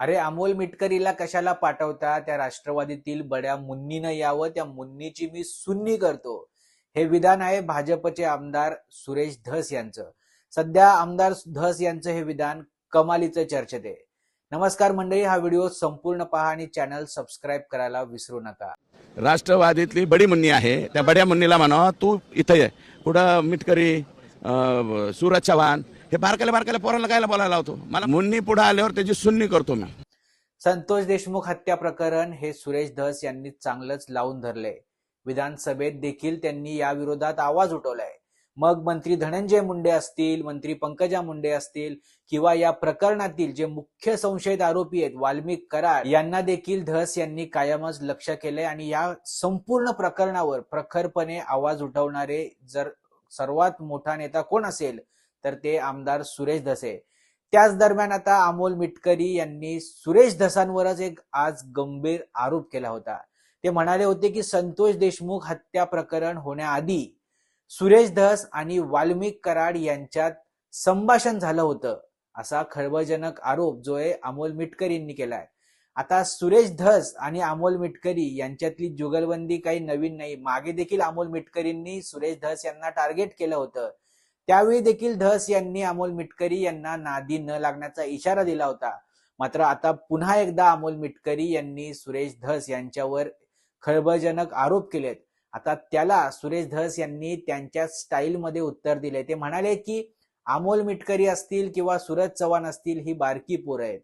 अरे अमोल मिटकरीला कशाला पाठवता? त्या राष्ट्रवादीतील बड्या मुन्नीनं यावं त्या मुन्नीची मी सुन्नी करतो. हे विधान आहे भाजपचे आमदार सुरेश धस यांचं. सध्या आमदार धस यांचं हे विधान कमालीचं चर्चेत आहे. नमस्कार मंडळी हा व्हिडिओ संपूर्ण पहा आणि चॅनल सबस्क्राईब करायला विसरू नका. राष्ट्रवादीतली बडी मुन्नी आहे. त्या बड्या मुन्नीला म्हणा तू इथं ये. कुठं मिटकरी अं, सूरज चव्हाण हे बारकाल्या बारकाल्या पोराला कायला बोलायला लावतो? मला मुन्नी पुढे आल्यावर त्याची सुन्नी करतो मी. संतोष देशमुख हत्या प्रकरण हे सुरेश धस यांनी चांगलंच लावून धरले विधानसभेत देखील त्यांनी या विरोधात आवाज उठवलाय. मग मंत्री धनंजय मुंडे असतील मंत्री पंकजा मुंडे असतील किंवा या प्रकरणातील जे मुख्य संशयित आरोपी आहेत वाल्मिक कराड यांना देखील धस यांनी कायमच लक्ष केलंय आणि या संपूर्ण प्रकरणावर प्रखरपणे आवाज उठवणारे जर सर्वात मोठा नेता कोण असेल तर ते आमदार सुरेश धसे. त्याच दरम्यान आता अमोल मिटकरी यांनी सुरेश धसांवरच एक आज गंभीर आरोप केला होता. ते म्हणाले होते की संतोष देशमुख हत्या प्रकरण होण्याआधी सुरेश धस आणि वाल्मिक कराड यांच्यात संभाषण झालं होतं असा खळबळजनक आरोप जो आहे अमोल मिटकरी यांनी केलाय. आता सुरेश धस आणि अमोल मिटकरी यांच्यातली जुगलबंदी काही नवीन नाही. मागे देखील अमोल मिटकरींनी सुरेश धस यांना टार्गेट केलं होतं. त्यावेळी देखील धस यांनी अमोल मिटकरी यांना नादी न लागण्याचा इशारा दिला होता. मात्र आता पुन्हा एकदा अमोल मिटकरी यांनी सुरेश धस यांच्यावर खळबळजनक आरोप केलेत. आता त्याला सुरेश धस यांनी त्यांच्या स्टाईलमध्ये उत्तर दिले. ते म्हणाले की अमोल मिटकरी असतील किंवा सुरज चव्हाण असतील ही बारकी पोरं आहेत.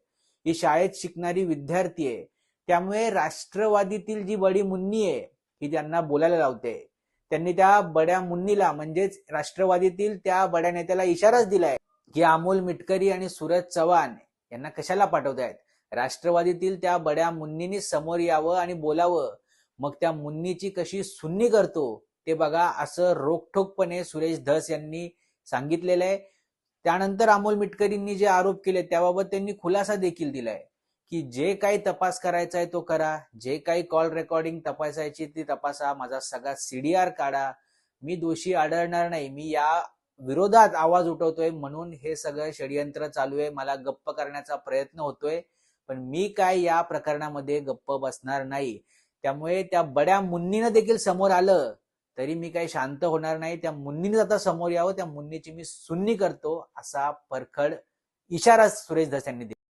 ही शाळेत शिकणारी विद्यार्थी आहे. त्यामुळे राष्ट्रवादीतील जी बडी मुन्नी आहे ही त्यांना बोलायला लावते. त्यांनी त्या बड्या मुन्नीला म्हणजेच राष्ट्रवादीतील त्या बड्या नेत्याला इशाराच दिलाय की अमोल मिटकरी आणि सूरज चव्हाण यांना कशाला पाठवतायत? राष्ट्रवादीतील त्या बड्या मुन्नीनी समोर यावं आणि बोलावं. मग त्या मुन्नीची कशी सुन्नी करतो? ते बघा असं रोखठोकपणे सुरेश धस यांनी सांगितलेलं आहे. त्यानंतर अमोल मिटकरींनी जे आरोप केले त्याबाबत त्यांनी खुलासा देखील दिलाय. की जे काही तपास करायचा आहे तो करा. जे काही कॉल रेकॉर्डिंग तपासायची ती तपासा. माझा सगळा सीडीआर काढा. मी दोषी आढळणार नाही. मी या विरोधात आवाज उठवतोय म्हणून हे सगळं षडयंत्र चालू आहे. मला गप्प करण्याचा प्रयत्न होतोय. पण मी काय या प्रकरणामध्ये गप्प बसणार नाही. त्यामुळे त्या बड्या मुन्नीनं देखील समोर आलं तरी मी काही शांत होणार नाही. त्या मुन्नीनं आता समोर यावं. त्या मुन्नीची मी सुन्नी करतो असा परखड इशारा सुरेश धस यांनी दिला.